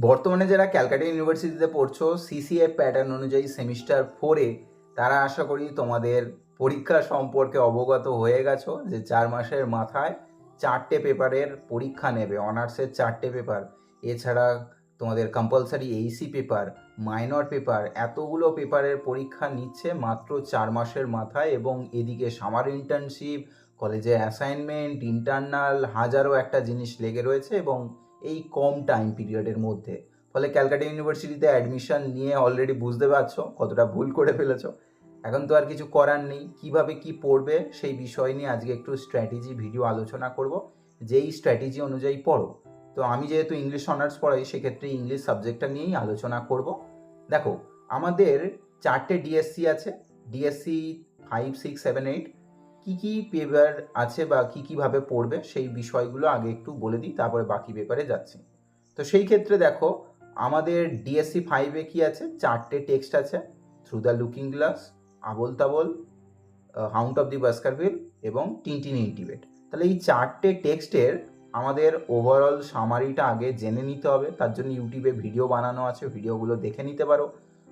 বর্তমানে যারা ক্যালকাটা ইউনিভার্সিটিতে পড়ছো সিসিএ প্যাটার্ন অনুযায়ী সেমিস্টার ফোরে তারা আশা করি তোমাদের পরীক্ষা সম্পর্কে অবগত হয়ে গেছো যে চার মাসের মাথায় চারটে পেপারের পরীক্ষা নেবে অনার্সের চারটে পেপার এছাড়া তোমাদের compulsory AEC paper minor paper এতগুলো পেপারের পরীক্ষা নিচ্ছে মাত্র চার মাসের মাথায় এবং এদিকে সামার ইন্টার্নশিপ কলেজে অ্যাসাইনমেন্ট ইন্টারনাল হাজারো একটা জিনিস লেগে রয়েছে এবং এই কম টাইম পিরিয়ডের মধ্যে। ফলে ক্যালকাটা ইউনিভার্সিটিতে অ্যাডমিশন নিয়ে অলরেডি বুঝতে পারছ কতটা ভুল করে ফেলেছ। এখন তো আর কিছু করার নেই, কীভাবে কি পড়বে সেই বিষয় নিয়ে আজকে একটু স্ট্র্যাটেজি ভিডিও আলোচনা করব। যেই স্ট্র্যাটেজি অনুযায়ী পড়ো। তো আমি যেহেতু ইংলিশ অনার্স পড়াই, সেক্ষেত্রে ইংলিশ সাবজেক্টটা নিয়েই আলোচনা করব। দেখো, আমাদের চারটে ডিএসসি আছে। DSC five six seven eight কী কী পেপার আছে বা কী কীভাবে পড়বে সেই বিষয়গুলো আগে একটু বলে দিই, তারপরে বাকি পেপারে যাচ্ছি। তো সেই ক্ষেত্রে দেখো, আমাদের ডিএসসি ফাইভে কি আছে? চারটে টেক্সট আছে through the looking glass Abol Tabol hound of the Baskerville এবং টিনটিন ইন্টিমেট তাহলে এই চারটে টেক্সটের আমাদের ওভারঅল সামারিটা আগে জেনে নিতে হবে। তার জন্য ইউটিউবে ভিডিও বানানো আছে ভিডিওগুলো দেখে নিতে পারো।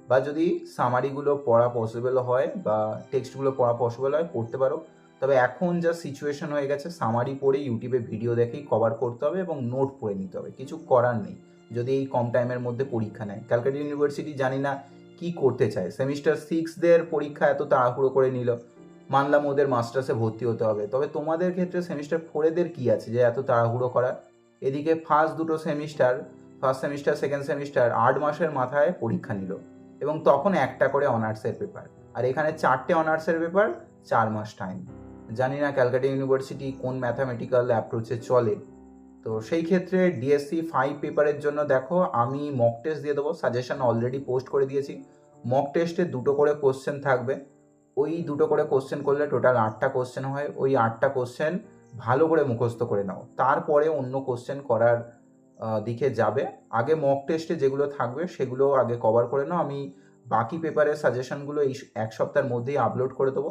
বা যদি সামারিগুলো পড়া পসিবল হয় বা টেক্সটগুলো পড়া পসিবল হয়, পড়তে পারো। তবে এখন যা সিচুয়েশন হয়ে গেছে সামারি পড়ে ইউটিউবে ভিডিও দেখেই কভার করতে হবে এবং নোট পড়ে নিতে হবে। কিছু করার নেই। যদি এই কম টাইমের মধ্যে পরীক্ষা নেয়। ক্যালকাটা ইউনিভার্সিটি জানি না কি করতে চায়। সেমিস্টার সিক্সদের পরীক্ষা এত তাড়াহুড়ো করে নিল। মানলাম ওদের মাস্টার্সে ভর্তি হতে হবে। তবে তোমাদের ক্ষেত্রে সেমিস্টার ফোরেদের কি আছে যে এত তাড়াহুড়ো করার? এদিকে ফার্স্ট দুটো semester first semester second semester আট মাসের মাথায় পরীক্ষা নিল। এবং তখন একটা করে অনার্সের পেপার আর এখানে চারটে অনার্সের পেপার চার মাস টাইম জানি না ক্যালকাটা ইউনিভার্সিটি কোন ম্যাথামেটিক্যাল অ্যাপ্রোচে চলে। তো সেই ক্ষেত্রে ডিএসসি ফাইভ পেপারের জন্য দেখো, আমি মক টেস্ট দিয়ে দেবো। সাজেশন অলরেডি পোস্ট করে দিয়েছি। মক টেস্টে দুটো করে কোশ্চেন থাকবে। ওই দুটো করে কোশ্চেন করলে টোটাল আটটা কোশ্চেন হয়। ওই আটটা কোশ্চেন ভালো করে মুখস্থ করে নাও। তারপরে অন্য কোশ্চেন করার দিকে যাবে। আগে মক টেস্টে যেগুলো থাকবে সেগুলো আগে কভার করে নাও। আমি বাকি পেপারের সাজেশনগুলো এই এক সপ্তাহের মধ্যেই আপলোড করে দেবো।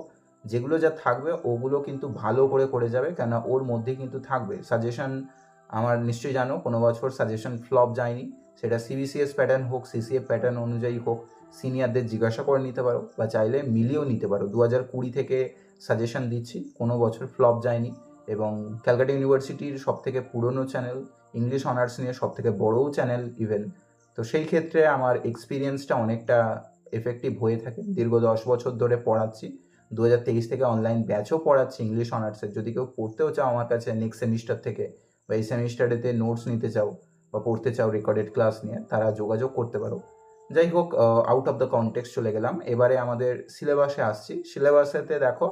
যেগুলো যা থাকবে, ওগুলো কিন্তু ভালো করে করে যাবে কেন ওর মধ্যে কিন্তু থাকবে। সাজেশন আমার নিশ্চয়ই জানো, কোনো বছর সাজেশন ফ্লপ যায়নি। সেটা সিবিসিএস প্যাটার্ন হোক সিসিএফ প্যাটার্ন অনুযায়ী হোক সিনিয়রদের জিজ্ঞাসা করে নিতে পারো বা চাইলে মিলিয়েও নিতে পারো। দু হাজার কুড়ি থেকে সাজেশন দিচ্ছি, কোনো বছর ফ্লপ যায়নি এবং ক্যালকাটা ইউনিভার্সিটির সব থেকে পুরনো চ্যানেল ইংলিশ অনার্স নিয়ে সব থেকে বড়ও চ্যানেল ইভেন তো সেই ক্ষেত্রে আমার এক্সপিরিয়েন্সটা অনেকটা এফেক্টিভ হয়ে থাকে। দীর্ঘ দশ বছর ধরে পড়াচ্ছি। দু হাজার তেইশ থেকে অনলাইন ব্যাচও পড়াচ্ছি ইংলিশ অনার্সের যদি কেউ পড়তেও চাও আমার কাছে নেক্সট সেমিস্টার থেকে বা এই সেমিস্টারেতে নোটস নিতে চাও বা পড়তে চাও রেকর্ডেড ক্লাস নিয়ে, তারা যোগাযোগ করতে পারো। যাই হোক আউট অফ দ্য কনটেক্সট চলে গেলাম। এবারে আমাদের সিলেবাসে আসছি। সিলেবাসেতে দেখো,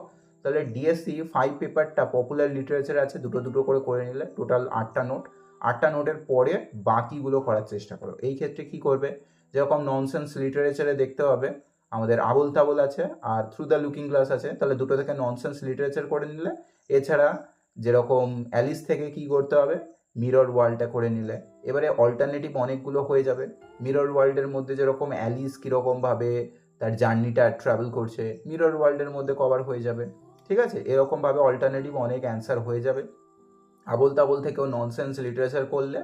তাহলে ডিএসসি ফাইভ পেপারটা পপুলার লিটারেচার আছে, দুটো দুটো করে করে নিলে টোটাল আটটা নোট আটটা নোটের পরে বাকিগুলো করার চেষ্টা করো। এই ক্ষেত্রে কি করবে? যেরকম ননসেন্স লিটারেচারে দেখতে হবে আমাদের আবল তাবল আছে আর থ্রু দ্য লুকিং গ্লাস আছে। তাহলে দুটো থেকে ননসেন্স লিটারেচার করে নিলে, এছাড়া যেরকম অ্যালিস থেকে কি করতে হবে? মিরর ওয়ার্ল্ডটা করে নিলে। এবারে অল্টারনেটিভ অনেকগুলো হয়ে যাবে। মিরর ওয়ার্ল্ডের মধ্যে যেরকম অ্যালিস কীরকমভাবে তার জার্নিটা ট্রাভেল করছে মিরর ওয়ার্ল্ডের মধ্যে কভার হয়ে যাবে। ঠিক আছে? এরকমভাবে অল্টারনেটিভ অনেক অ্যান্সার হয়ে যাবে। আবল তাবল থেকেও ননসেন্স লিটারেচার করলে,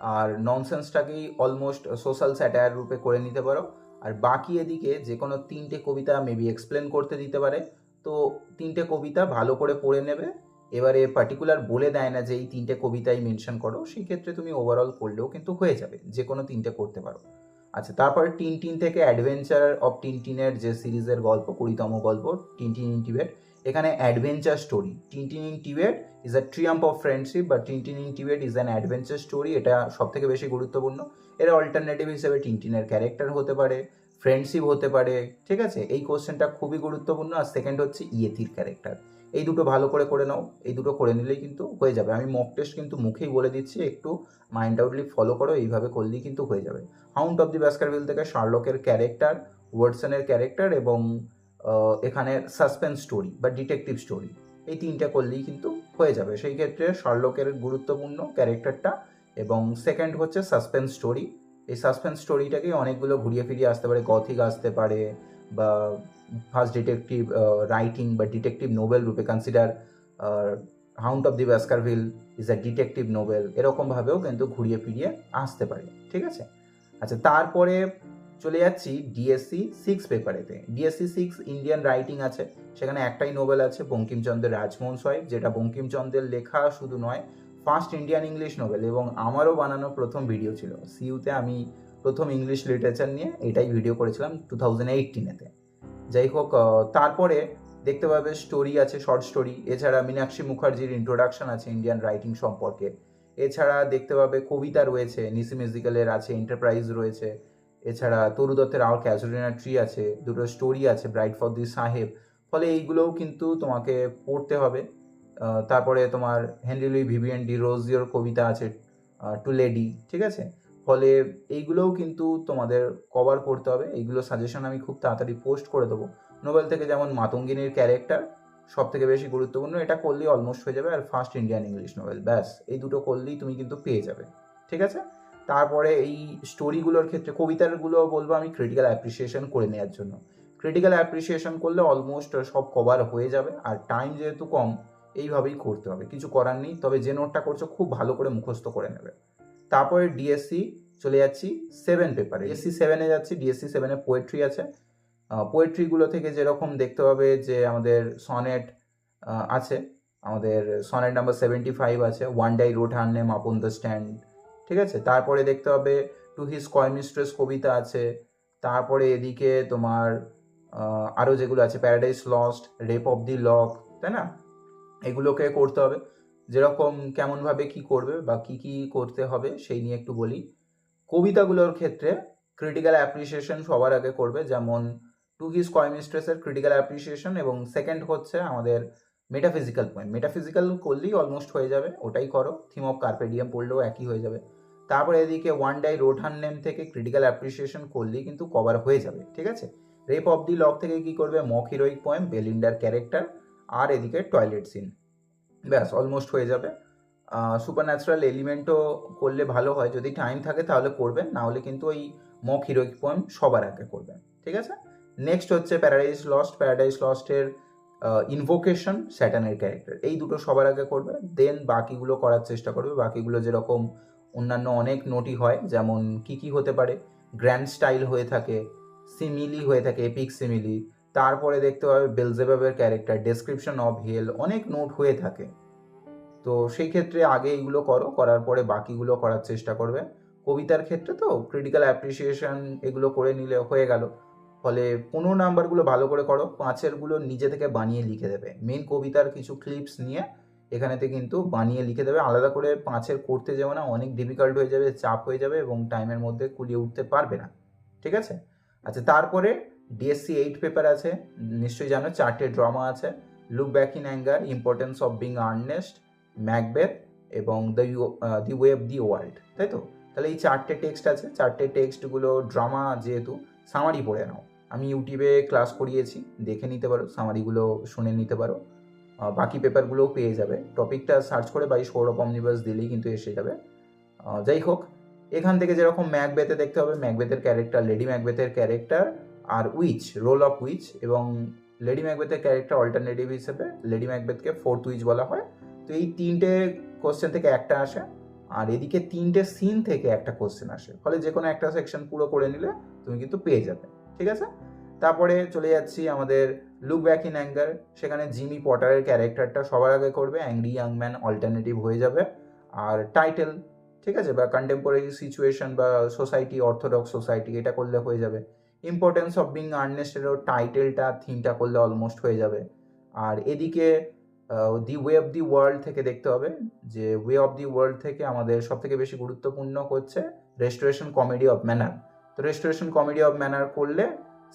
আর ননসেন্সটাকেই অলমোস্ট সোশ্যাল স্যাটায়ার রূপে করে নিতে পারো। আর বাকি এদিকে যে কোনো তিনটে কবিতা মেবি এক্সপ্লেন করতে দিতে পারে। তো তিনটে কবিতা ভালো করে পড়ে নেবে। এবারে পার্টিকুলার বলে দেয় না যে এই তিনটে কবিতাই মেনশন করো। সেই ক্ষেত্রে তুমি ওভারঅল করলেও কিন্তু হয়ে যাবে, যে কোনো তিনটে করতে পারো। আচ্ছা তারপরে টিন টিন থেকে অ্যাডভেঞ্চার অফ টিন টিনের যে সিরিজের গল্প, কুড়িতম গল্প টিন টিন ইন টিবেট এখানে adventure story Tintin in Tibet is a triumph of friendship বা Tintin in Tibet is an adventure story এটা সব থেকে বেশি গুরুত্বপূর্ণ। এর অল্টারনেটিভ হিসেবে টিনটিনের ক্যারেক্টার হতে পারে ফ্রেন্ডশিপ হতে পারে, ঠিক আছে? এই কোশ্চেনটা খুবই গুরুত্বপূর্ণ। আর সেকেন্ড হচ্ছে ইয়েথির ক্যারেক্টার এই দুটো ভালো করে করে নাও। এই দুটো করে নিলেই কিন্তু হয়ে যাবে। আমি মক টেস্ট কিন্তু মুখেই বলে দিচ্ছি, একটু মাইন্ড আউটলি ফলো করো, এইভাবে করলেই কিন্তু হয়ে যাবে। হাউন্ড অফ দি ব্যাস্কারভিল থেকে শার্লকের ক্যারেক্টার ওয়ার্ডসনের ক্যারেক্টার এবং এখানে সাসপেন্স স্টোরি বা ডিটেকটিভ স্টোরি এই তিনটা করলেই কিন্তু হয়ে যাবে। সেই ক্ষেত্রে শার্লকের গুরুত্বপূর্ণ ক্যারেক্টারটা এবং সেকেন্ড হচ্ছে সাসপেন্স স্টোরি এই সাসপেন্স স্টোরিটাকে অনেকগুলো ঘুরিয়ে ফিরিয়ে আসতে পারে গথিক আসতে পারে বা ফার্স্ট ডিটেকটিভ রাইটিং বা ডিটেকটিভ নোবেল রূপে consider hound of the Baskerville is a detective novel এরকমভাবেও কিন্তু ঘুরিয়ে ফিরিয়ে আসতে পারে, ঠিক আছে? আচ্ছা তারপরে চলে যাচ্ছি ডিএসসি সিক্স পেপারেতে ডিএসসি সিক্স ইন্ডিয়ান রাইটিং আছে, সেখানে একটাই নোবেল আছে, বঙ্কিমচন্দ্রের রাজমোহন সোয়াইব যেটা বঙ্কিমচন্দ্রের লেখা শুধু নয় ফার্স্ট ইন্ডিয়ান ইংলিশ নোবেল এবং আমারও বানানো প্রথম ভিডিও ছিল। সিইউতে আমি প্রথম ইংলিশ লিটারেচার নিয়ে এটাই ভিডিও করেছিলাম টু থাউজেন্ড এইটিনেতে যাই হোক তারপরে দেখতে পাবে স্টোরি আছে শর্ট স্টোরি এছাড়া মীনাক্ষী মুখার্জির ইন্ট্রোডাকশন আছে ইন্ডিয়ান রাইটিং সম্পর্কে। এছাড়া দেখতে পাবে কবিতা রয়েছে, নিসি মিউজিক্যালের আছে এন্টারপ্রাইজ রয়েছে। এছাড়া তরু দত্তের আওয়ার ক্যাজুরিনা ট্রি আছে, দুটো স্টোরি আছে ব্রাইট ফর দি সাহেব ফলে এইগুলোও কিন্তু তোমাকে পড়তে হবে। তারপরে তোমার হেনরি লুই ভিভিয়েন ডি রোজিওর কবিতা আছে টু লেডি, ঠিক আছে? ফলে এইগুলোও কিন্তু তোমাদের কভার করতে হবে। এইগুলো সাজেশন আমি খুব তাড়াতাড়ি পোস্ট করে দেবো। নোবেল থেকে যেমন মাতঙ্গিনীর ক্যারেক্টার সব থেকে বেশি গুরুত্বপূর্ণ, এটা করলেই অলমোস্ট হয়ে যাবে, আর ফার্স্ট ইন্ডিয়ান ইংলিশ নোবেল ব্যাস, এই দুটো করলেই তুমি কিন্তু পেয়ে যাবে, ঠিক আছে? তারপরে এই স্টোরিগুলোর ক্ষেত্রে কবিতারগুলো বলব আমি ক্রিটিক্যাল অ্যাপ্রিসিয়েশন করে নেওয়ার জন্য। ক্রিটিক্যাল অ্যাপ্রিসিয়েশন করলে অলমোস্ট সব কভার হয়ে যাবে, আর টাইম যেহেতু কম এইভাবেই করতে হবে। কিছু করার নেই, তবে যে নোটটা করছ খুব ভালো করে মুখস্থ করে নেবে। তারপরে ডিএসসি চলে যাচ্ছি সেভেন পেপারে ডিএসসি সেভেনে যাচ্ছি ডিএসসি সেভেনে পোয়েট্রি আছে। পোয়েট্রিগুলো থেকে যেরকম দেখতে হবে যে আমাদের সনেট আছে। আমাদের সনেট নাম্বার সেভেন্টি ফাইভ আছে one day I wrote name upon the strand ঠিক আছে? তারপরে দেখতে হবে টু হিস কয় মিস্ট্রেস কবিতা আছে। তারপরে এদিকে তোমার আরও যেগুলো আছে paradise lost rape of the lock তাই না? এগুলোকে করতে হবে। যেরকম কেমনভাবে কি করবে বা কি কি করতে হবে সেই নিয়ে একটু বলি। কবিতাগুলোর ক্ষেত্রে ক্রিটিক্যাল অ্যাপ্রিসিয়েশন সবার আগে করবে। যেমন টু হিস কয় মিস্ট্রেসের ক্রিটিক্যাল অ্যাপ্রিসিয়েশন এবং সেকেন্ড হচ্ছে আমাদের মেটাফিজিক্যাল পয়েন্ট মেটাফিজিক্যাল করলেই অলমোস্ট হয়ে যাবে, ওটাই করো। থিম অফ কার্পেডিয়াম পড়লেও একই হয়ে যাবে। তারপরে এদিকে one day I wrote her name থেকে ক্রিটিক্যাল অ্যাপ্রিসিয়েশন করলেই কিন্তু কভার হয়ে যাবে, ঠিক আছে? রেপ অফ দি লক থেকে কি করবে? মক হিরোইক পোয়েম বেলিন্ডার ক্যারেক্টার আর এদিকে টয়লেট সিন ব্যাস অলমোস্ট হয়ে যাবে। সুপার ন্যাচারাল এলিমেন্টও করলে ভালো হয়। যদি টাইম থাকে তাহলে করবেন, না হলে কিন্তু ওই মক হিরোইক পোয়েম সবার আগে করবেন। ঠিক আছে? নেক্সট হচ্ছে প্যারাডাইস লস্ট প্যারাডাইস লস্টের ইনভোকেশন স্যাটানের ক্যারেক্টার এই দুটো সবার আগে করবে। দেন বাকিগুলো করার চেষ্টা করবে। বাকিগুলো যেরকম অন্যান্য অনেক নোটই হয়, যেমন কি কি হতে পারে? গ্র্যান্ড স্টাইল হয়ে থাকে সিমিলি হয়ে থাকে এপিক সিমিলি তারপরে দেখতে পাবে বেলজেবাবের ক্যারেক্টার ডেসক্রিপশন অফ হেল অনেক নোট হয়ে থাকে। তো সেই ক্ষেত্রে আগে এইগুলো করো, করার পরে বাকিগুলো করার চেষ্টা করবে। কবিতার ক্ষেত্রে তো ক্রিটিক্যাল অ্যাপ্রিসিয়েশন এগুলো করে নিলে হয়ে গেল। ফলে পনেরো নাম্বারগুলো ভালো করে করো, পাঁচেরগুলো নিজে থেকে বানিয়ে লিখে দেবে। মেন কবিতার কিছু ক্লিপস নিয়ে এখানেতে কিন্তু বানিয়ে লিখে দেবে। আলাদা করে পাঁচের করতে যাবে না, অনেক ডিফিকাল্ট হয়ে যাবে, চাপ হয়ে যাবে এবং টাইমের মধ্যে কুলিয়ে উঠতে পারবে না। ঠিক আছে? আচ্ছা তারপরে ডিএসসি এইট পেপার আছে, নিশ্চয়ই জানো, চারটে ড্রামা আছে। Look back in anger importance of being earnest Macbeth এবং the the way the world তাই তো? তাহলে এই চারটে টেক্সট আছে, চারটে টেক্সটগুলো ড্রামা যেহেতু সামারি পড়ে নাও। আমি ইউটিউবে ক্লাস করিয়েছি, দেখে নিতে পারো সামারিগুলো শুনে নিতে পারো। বাকি পেপারগুলোও পেয়ে যাবে। টপিকটা সার্চ করে বাই সৌরভ অমনিবাস দিলেই কিন্তু এসে যাবে। যাই হোক, এখান থেকে যেরকম ম্যাকবেথে দেখতে হবে ম্যাকবেথের ক্যারেক্টার লেডি ম্যাকবেথের ক্যারেক্টার আর উইচ, রোল অফ উইচ এবং লেডি ম্যাকবেথের ক্যারেক্টার অল্টারনেটিভ হিসেবে লেডি ম্যাকবেথকে ফোর্থ উইচ বলা হয়। তো এই তিনটে কোশ্চেন থেকে একটা আসে আর এদিকে তিনটে সিন থেকে একটা কোশ্চেন আসে। ফলে যে কোনো একটা সেকশন পুরো করে নিলে তুমি কিন্তু পেয়ে যাবে, ঠিক আছে? তারপরে চলে যাচ্ছি আমাদের লুক ব্যাক ইন অ্যাঙ্গার সেখানে জিমি পটারের ক্যারেক্টারটা সবার আগে করবে অ্যাংরি ইয়াং ম্যান অল্টারনেটিভ হয়ে যাবে। আর টাইটেল ঠিক আছে? বা কন্টেম্পোরারি সিচুয়েশন বা সোসাইটি অর্থোডক্স সোসাইটি এটা করলে হয়ে যাবে। ইম্পর্টেন্স অফ বিং আর্নেস্টেরও টাইটেলটা থিমটা করলে অলমোস্ট হয়ে যাবে। আর এদিকে the way of the world থেকে দেখতে হবে, যে ওয়ে অফ দি ওয়ার্ল্ড থেকে আমাদের সব থেকে বেশি গুরুত্বপূর্ণ হচ্ছে রেস্টোরেশন কমেডি অফ ম্যানার তো রেস্টোরেশন কমেডি অফ ম্যানার করলে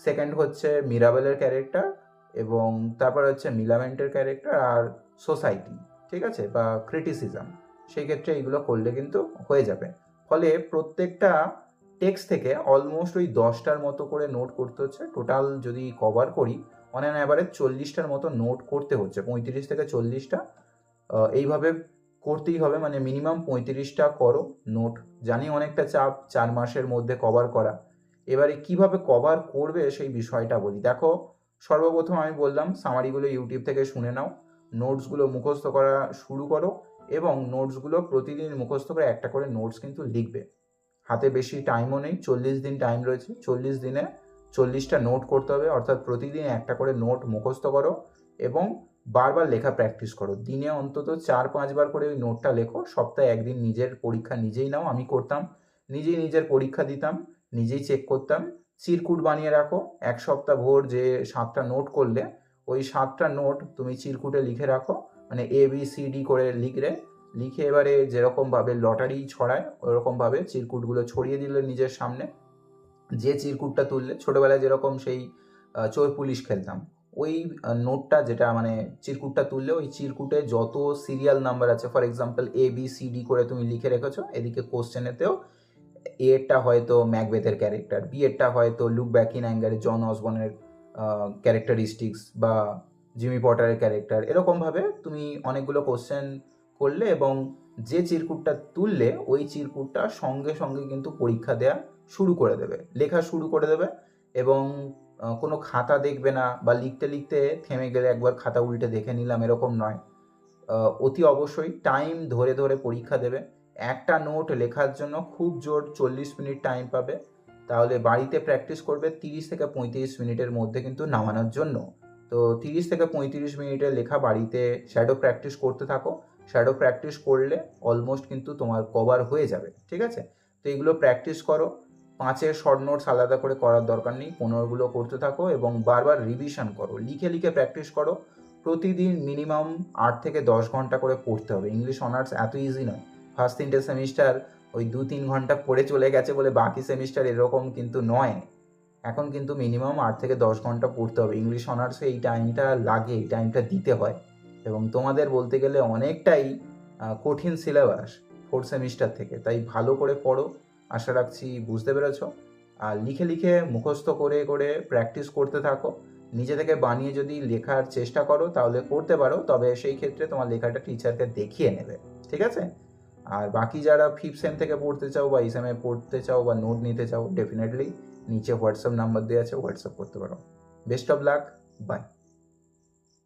সেকেন্ড হচ্ছে মিরাবেলের ক্যারেক্টার এবং তারপর হচ্ছে মিলামেন্টের ক্যারেক্টার আর সোসাইটি ঠিক আছে? বা ক্রিটিসিজম সেই ক্ষেত্রে এইগুলো করলে কিন্তু হয়ে যাবে। ফলে প্রত্যেকটা টেক্সট থেকে অলমোস্ট ওই দশটার মতো করে নোট করতে হচ্ছে। টোটাল যদি কভার করি অন অ্যান অ্যাভারেজ চল্লিশটার মতো নোট করতে হচ্ছে। পঁয়ত্রিশ থেকে চল্লিশটা এইভাবে করতেই হবে। মানে মিনিমাম পঁয়ত্রিশটা করো নোট জানি অনেকটা চাপ চার মাসের মধ্যে কভার করা। এবারে কীভাবে কভার করবে সেই বিষয়টা বলি। দেখো, সর্বপ্রথম আমি বললাম সামারিগুলো ইউটিউব থেকে শুনে নাও। নোটসগুলো মুখস্থ করা শুরু করো এবং নোটসগুলো প্রতিদিন মুখস্থ করে একটা করে নোটস কিন্তু লিখবে। হাতে বেশি টাইমও নেই, চল্লিশ দিন টাইম রয়েছে। চল্লিশ দিনে চল্লিশটা নোট করতে হবে, অর্থাৎ প্রতিদিন একটা করে নোট মুখস্থ করো এবং বারবার লেখা প্র্যাকটিস করো। দিনে অন্তত চার পাঁচবার করে ওই নোটটা লেখো, সপ্তাহে একদিন নিজের পরীক্ষা নিজেই নাও, আমি করতাম, নিজেই নিজের পরীক্ষা দিতাম, নিজেই চেক করতাম, চিরকুট বানিয়ে রাখো, এক সপ্তাহ ভোর যে সাতটা নোট করলে, ওই সাতটা নোট তুমি চিরকুটে লিখে রাখো মানে এ বি সি ডি করে লিখলে লিখে এবারে যেরকমভাবে লটারি ছড়ায় ওরকমভাবে চিরকুটগুলো ছড়িয়ে দিলে নিজের সামনে। যে চিরকুটটা তুললে ছোটোবেলায় যেরকম সেই চোর পুলিশ খেলতাম, ওই নোটটা যেটা মানে চিরকুটটা তুললে ওই চিরকুটে যত সিরিয়াল নাম্বার আছে for example A B C D করে তুমি লিখে রেখেছো, এদিকে কোশ্চেনেতেও এরটা হয়তো ম্যাকবেথের ক্যারেক্টার বি এরটা হয়তো লুক ব্যাক ইন অ্যাঙ্গারে জন অসবনের ক্যারেক্টারিস্টিক্স বা জিমি পটারের ক্যারেক্টার এরকমভাবে তুমি অনেকগুলো কোশ্চেন করলে এবং যে চিরকুটটা তুললে ওই চিরকুটটা সঙ্গে সঙ্গে কিন্তু পরীক্ষা দেওয়া শুরু করে দেবে, লেখা শুরু করে দেবে এবং কোনো খাতা দেখবে না বা লিখতে লিখতে থেমে গেলে একবার খাতা উল্টে দেখে নিলাম এরকম নয়। অতি অবশ্যই টাইম ধরে ধরে পরীক্ষা দেবে। একটা নোট লেখার জন্য খুব জোর চল্লিশ মিনিট টাইম পাবে। তাহলে বাড়িতে প্র্যাকটিস করবে তিরিশ থেকে পঁয়ত্রিশ মিনিটের মধ্যে কিন্তু নামানোর জন্য। তো তিরিশ থেকে পঁয়ত্রিশ মিনিটের লেখা বাড়িতে শ্যাডো প্র্যাকটিস করতে থাকো। শ্যাডো প্র্যাকটিস করলে অলমোস্ট কিন্তু তোমার কভার হয়ে যাবে, ঠিক আছে? তো এগুলো প্র্যাকটিস করো। পাঁচের শর্ট নোটস আলাদা করে করার দরকার নেই, পনেরোগুলো করতে থাকো এবং বারবার রিভিশন করো। লিখে লিখে প্র্যাকটিস করো। প্রতিদিন মিনিমাম আট থেকে দশ ঘণ্টা করে পড়তে হবে। ইংলিশ অনার্স এত ইজি নয়। ফার্স্ট তিনটে সেমিস্টার ওই দু তিন ঘণ্টা পড়ে চলে গেছে বলে বাকি সেমিস্টার এরকম কিন্তু নয়। এখন কিন্তু মিনিমাম আট থেকে দশ ঘণ্টা পড়তে হবে। ইংলিশ অনার্সে এই টাইমটা লাগে, এই টাইমটা দিতে হয়। এবং তোমাদের বলতে গেলে অনেকটাই কঠিন সিলেবাস ফোর্থ সেমিস্টার থেকে। তাই ভালো করে পড়ো, আশা রাখছি বুঝতে পেরেছ। আর লিখে লিখে মুখস্থ করে করে প্র্যাকটিস করতে থাকো। নিজে থেকে বানিয়ে যদি লেখার চেষ্টা করো, তাহলে করতে পারো। তবে সেই ক্ষেত্রে তোমার লেখাটা টিচারকে দেখিয়ে নেবে। ঠিক আছে? আর বাকি যারা ফিফথ সেম থেকে পড়তে চাও বা সেমে পড়তে চাও বা নোট নিতে চাও ডেফিনেটলি নিচে হোয়াটসঅ্যাপ নাম্বার দেওয়া আছে হোয়াটসঅ্যাপ করতে পারো। Best of luck by